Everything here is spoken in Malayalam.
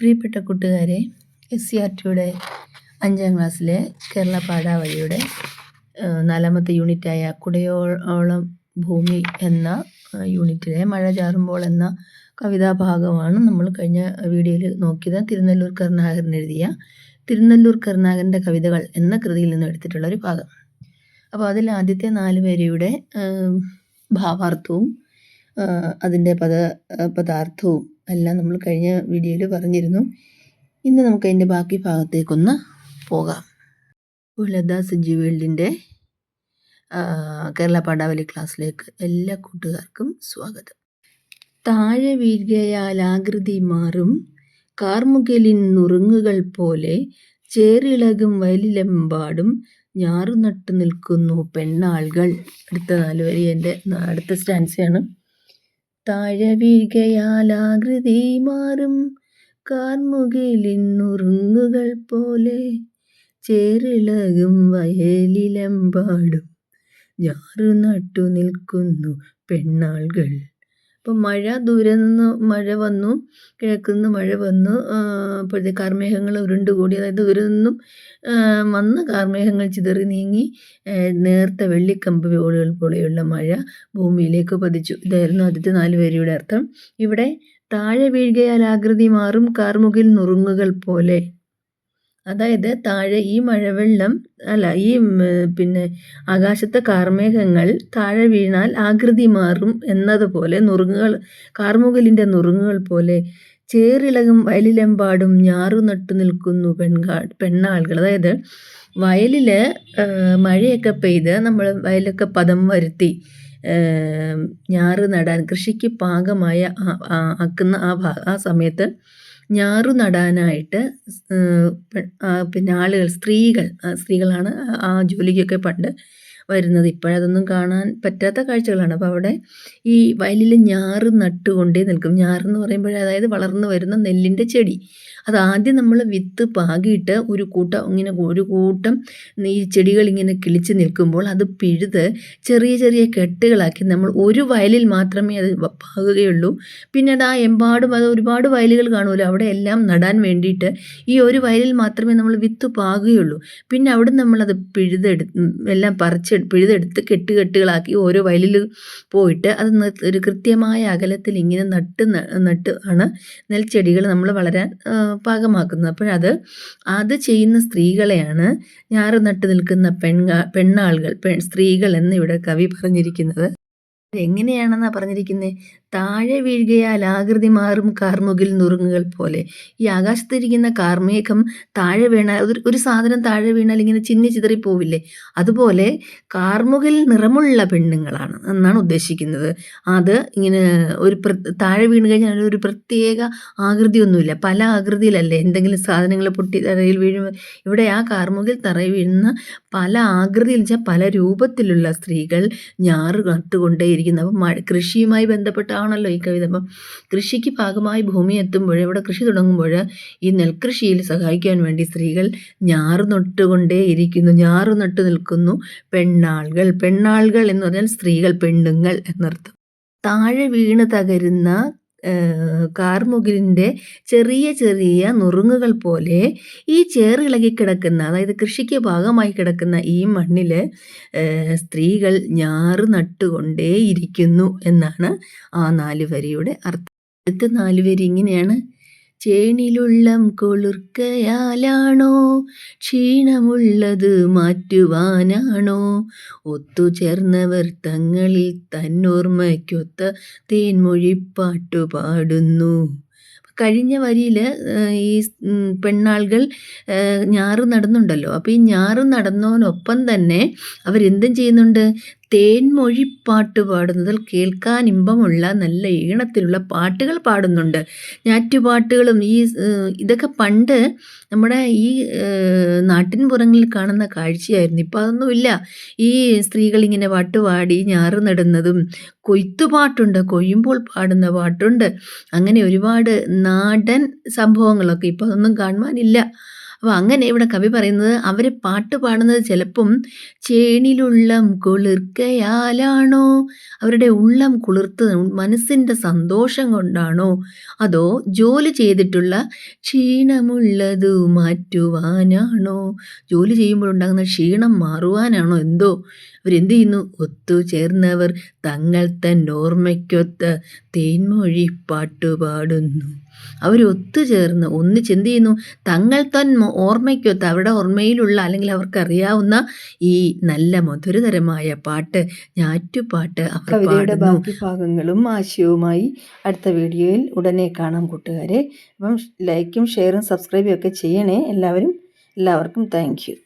പ്രിയപ്പെട്ട കൂട്ടുകാരെ എസ് സി ആർ ടിയുടെ അഞ്ചാം ക്ലാസ്സിലെ കേരള പാഠാവലിയുടെ നാലാമത്തെ യൂണിറ്റായ കുടയോളം ഭൂമി എന്ന യൂണിറ്റിലെ മഴ ചാറുമ്പോൾ എന്ന കവിതാഭാഗമാണ് നമ്മൾ കഴിഞ്ഞ വീഡിയോയിൽ നോക്കിയത്. തിരുനെല്ലൂർ കരുണാകരൻ എഴുതിയ തിരുനെല്ലൂർ കരുണാകരന്റെ കവിതകൾ എന്ന കൃതിയിൽ നിന്ന് എടുത്തിട്ടുള്ള ഒരു ഭാഗം. അപ്പോൾ അതിൽ ആദ്യത്തെ നാല് ഏഹ്, ഭാവാർത്ഥവും അതിന്റെ പദ പദാർത്ഥവും എല്ലാം നമ്മൾ കഴിഞ്ഞ വീഡിയോയിൽ പറഞ്ഞിരുന്നു. ഇന്ന് നമുക്ക് അതിന്റെ ബാക്കി ഭാഗത്തേക്കൊന്ന് പോകാം. ലത സഞ്ജി വേൾഡിന്റെ കേരള പാഠാവലി ക്ലാസ്സിലേക്ക് എല്ലാ കൂട്ടുകാർക്കും സ്വാഗതം. താഴെ വീഴുകയാൽ ആകൃതി മാറും കാർമുകലിൻ നുറുങ്ങുകൾ പോലെ ചേറിളകും വയലിലെമ്പാടും ഞാറുനട്ടു നിൽക്കുന്നു പെണ്ണാളുകൾ. അടുത്ത നാല് വരി എന്റെ അടുത്ത സ്റ്റാൻസയാണ് താഴെ ആകൃതി മാറും. കാർമുകിലിൻ നുറുങ്ങുകൾ പോലെ ചേറിളകും വയലിലെമ്പാടും. ഞാറു നട്ടു നിൽക്കുന്നു പെണ്ണാളുകൾ അപ്പം മഴ ദൂരെ നിന്ന് മഴ വന്നു കിഴക്ക് നിന്ന് മഴ വന്നു അപ്പോഴത്തെ കാർമേഘങ്ങൾ ഉരുണ്ടുകൂടി. അതായത് ദൂരെ നിന്നും വന്ന കാർമേഘങ്ങൾ ചിതറി നീങ്ങി നേർത്ത വെള്ളിക്കമ്പ് പോലെയുള്ള പോലെയുള്ള മഴ ഭൂമിയിലേക്ക് പതിച്ചു. ഇതായിരുന്നു ആദ്യത്തെ നാല് വരിയുടെ അർത്ഥം. ഇവിടെ താഴെ വീഴുകയാൽ ആകൃതി മാറും കാർമുകിൽ നുറുങ്ങുകൾ പോലെ. അതായത് താഴെ ഈ മഴവെള്ളം അല്ല ഈ പിന്നെ ആകാശത്തെ കാർമേഘങ്ങൾ താഴെ വീണാൽ ആകൃതി മാറും എന്നതുപോലെ നുറുങ്ങുകൾ കാർമുകിലിന്റെ നുറുങ്ങുകൾ പോലെ ചേറിളകും വയലിലെമ്പാടും ഞാറു നട്ടു നിൽക്കുന്നു പെൺകാ പെണ്ണാളുകൾ. അതായത് വയലിൽ മഴയൊക്കെ പെയ്ത് നമ്മൾ വയലൊക്കെ പദം വരുത്തി ഞാറ് നടാൻ കൃഷിക്ക് പാകമായ ആക്കുന്ന ആ ആ സമയത്ത് ഞാറു നടാനായിട്ട് പിന്നെ ആളുകൾ സ്ത്രീകൾ സ്ത്രീകളാണ് ആ ജോലിക്കൊക്കെ പണ്ട് വരുന്നത്. ഇപ്പോഴതൊന്നും കാണാൻ പറ്റാത്ത കാഴ്ചകളാണ്. അപ്പോൾ അവിടെ ഈ വയലിൽ ഞാറ് നട്ടുകൊണ്ടേ നിൽക്കും. ഞാറെന്ന് പറയുമ്പോൾ അതായത് വളർന്നു വരുന്ന നെല്ലിന്റെ ചെടി. അത് ആദ്യം നമ്മൾ വിത്ത് പാകിയിട്ട് ഒരു കൂട്ടം ഇങ്ങനെ ഒരു കൂട്ടം ഈ ചെടികൾ ഇങ്ങനെ കിളിച്ച് നിൽക്കുമ്പോൾ അത് പിഴുത് ചെറിയ ചെറിയ കെട്ടുകളാക്കി നമ്മൾ ഒരു വയലിൽ മാത്രമേ അത് പാകുകയുള്ളൂ. പിന്നീട് ആ എമ്പാടും അത് ഒരുപാട് വയലുകൾ കാണുമല്ലോ അവിടെ എല്ലാം നടാൻ വേണ്ടിയിട്ട് ഈ ഒരു വയലിൽ മാത്രമേ നമ്മൾ വിത്ത് പാകുകയുള്ളൂ. പിന്നെ അവിടെ നമ്മളത് പിഴുതെടു എല്ലാം പറിച്ച് പിഴുതെടുത്ത് കെട്ട് കെട്ടുകളാക്കി ഓരോ വയലിൽ പോയിട്ട് അത് ഒരു കൃത്യമായ അകലത്തിൽ ഇങ്ങനെ നട്ട് നട്ട് ആണ് നെൽച്ചെടികൾ നമ്മൾ വളരാൻ പാകമാക്കുന്നത് അപ്പോഴത് അത് ചെയ്യുന്ന സ്ത്രീകളെയാണ് ഞാറ് നട്ടു നിൽക്കുന്ന പെൺകാ പെണ്ണാളുകൾ പെൺ സ്ത്രീകൾ എന്ന് ഇവിടെ കവി പറഞ്ഞിരിക്കുന്നത്. എങ്ങനെയാണെന്നാണ് പറഞ്ഞിരിക്കുന്നത് താഴെ വീഴുകയാൽ ആകൃതി മാറും കാർമുകിൽ നുറുങ്ങുകൾ പോലെ. ഈ ആകാശത്തിരിക്കുന്ന കാർമേഘം താഴെ വീണാൽ ഒരു സാധനം താഴെ വീണാൽ ഇങ്ങനെ ചിന്നി ചിതറി പോവില്ലേ അതുപോലെ കാർമുകിൽ നിറമുള്ള പെണ്ണുങ്ങളാണ് എന്നാണ് ഉദ്ദേശിക്കുന്നത്. അത് ഇങ്ങനെ ഒരു താഴെ വീണ് കഴിഞ്ഞാൽ ഒരു പ്രത്യേക ആകൃതിയൊന്നുമില്ല. പല ആകൃതിയിലല്ലേ എന്തെങ്കിലും സാധനങ്ങൾ പൊട്ടി തറയിൽ വീഴുമ്പോൾ ഇവിടെ ആ കാർമുകിൽ തറയിൽ വീഴുന്ന പല ആകൃതിയിൽ വെച്ചാൽ പല രൂപത്തിലുള്ള സ്ത്രീകൾ ഞാറ് നട്ടുകൊണ്ടേയിരിക്കുന്നു. അപ്പം കൃഷിയുമായി ബന്ധപ്പെട്ടാണല്ലോ ഈ കവിത. അപ്പം കൃഷിക്ക് ഭാഗമായി ഭൂമി എത്തുമ്പോൾ ഇവിടെ കൃഷി തുടങ്ങുമ്പോൾ ഈ നെൽകൃഷിയിൽ സഹായിക്കാൻ വേണ്ടി സ്ത്രീകൾ ഞാറ് നൊട്ടുകൊണ്ടേ ഇരിക്കുന്നു. ഞാറ് നട്ടു നിൽക്കുന്നു പെണ്ണാളുകൾ. പെണ്ണാളുകൾ എന്ന് പറഞ്ഞാൽ സ്ത്രീകൾ പെണ്ണുങ്ങൾ എന്നർത്ഥം. താഴെ വീണ് തകരുന്ന കാർമുകിലിന്റെ ചെറിയ ചെറിയ നുറുങ്ങുകൾ പോലെ ഈ ചേറിളകി കിടക്കുന്ന അതായത് കൃഷിക്ക് ഭാഗമായി കിടക്കുന്ന ഈ മണ്ണിൽ സ്ത്രീകൾ ഞാറ് നട്ടുകൊണ്ടേയിരിക്കുന്നു എന്നാണ് ആ നാല് വരിയുടെ അർത്ഥം. അടുത്ത നാല് വരി ഇങ്ങനെയാണ്. ചേണിലുള്ളം കൊളുർക്കയാലാണോ? ക്ഷീണമുള്ളത് മാറ്റുവാനാണോ? ഒത്തുചേർന്നവർ തങ്ങളിൽ തന്നോർമ്മയ്ക്കൊത്ത തേൻമൊഴിപ്പാട്ടു പാടുന്നു. കഴിഞ്ഞ വരിയിൽ ഈ പെണ്ണാളുകൾ ഞാറ് നടന്നുണ്ടല്ലോ. അപ്പോൾ ഈ ഞാറ് നടന്നതിനൊപ്പം തന്നെ അവരെന്തും ചെയ്യുന്നുണ്ട്? തേൻമൊഴിപ്പാട്ട് പാടുന്നതിൽ കേൾക്കാൻ ഇമ്പമുള്ള നല്ല ഈണത്തിലുള്ള പാട്ടുകൾ പാടുന്നുണ്ട്. ഞാറ്റുപാട്ടുകളും ഈ ഇതൊക്കെ പണ്ട് നമ്മുടെ ഈ നാട്ടിൻ നാട്ടിൻപുറങ്ങളിൽ കാണുന്ന കാഴ്ചയായിരുന്നു. ഇപ്പോൾ അതൊന്നുമില്ല. ഈ സ്ത്രീകൾ ഇങ്ങനെ പാട്ടുപാടി ഞാറ് നടുന്നതും കൊയ്ത്തുപാട്ടുണ്ട്. കൊയ്യുമ്പോൾ പാടുന്ന പാട്ടുണ്ട്. അങ്ങനെ ഒരുപാട് നാടൻ സംഭവങ്ങളൊക്കെ ഇപ്പോൾ അതൊന്നും കാണുവാനില്ല. അപ്പോൾ അങ്ങനെ ഇവിടെ കവി പറയുന്നത് അവർ പാട്ട് പാടുന്നത് ചിലപ്പം ചേണിലുള്ളം കുളിർക്കയാലാണോ? അവരുടെ ഉള്ളം കുളിർത്ത് മനസ്സിന്റെ സന്തോഷം കൊണ്ടാണോ? അതോ ജോലി ചെയ്തിട്ടുള്ള ക്ഷീണമുള്ളത് മാറ്റുവാനാണോ? ജോലി ചെയ്യുമ്പോഴുണ്ടാകുന്ന ക്ഷീണം മാറുവാനാണോ? എന്തോ അവരെന്ത് ചെയ്യുന്നു? ഒത്തുചേർന്നവർ തങ്ങൾ തൻ ഓർമ്മയ്ക്കൊത്ത് തേൻമൊഴി പാട്ടുപാടുന്നു. അവർ ഒത്തുചേർന്ന് ഒന്നിച്ച് എന്ത് ചെയ്യുന്നു തങ്ങൾ തൻ ഓർമ്മയ്ക്കൊത്ത് അവരുടെ ഓർമ്മയിലുള്ള അല്ലെങ്കിൽ അവർക്കറിയാവുന്ന ഈ നല്ല മധുരതരമായ പാട്ട് ഞാറ്റുപാട്ട് അവർ പാടുന്നു. ബാക്കി ഭാഗങ്ങളും ആശയവുമായി അടുത്ത വീഡിയോയിൽ ഉടനെ കാണാം കൂട്ടുകാരെ. അപ്പം ലൈക്കും ഷെയറും സബ്സ്ക്രൈബും ഒക്കെ ചെയ്യണേ. എല്ലാവരും എല്ലാവർക്കും താങ്ക് യു.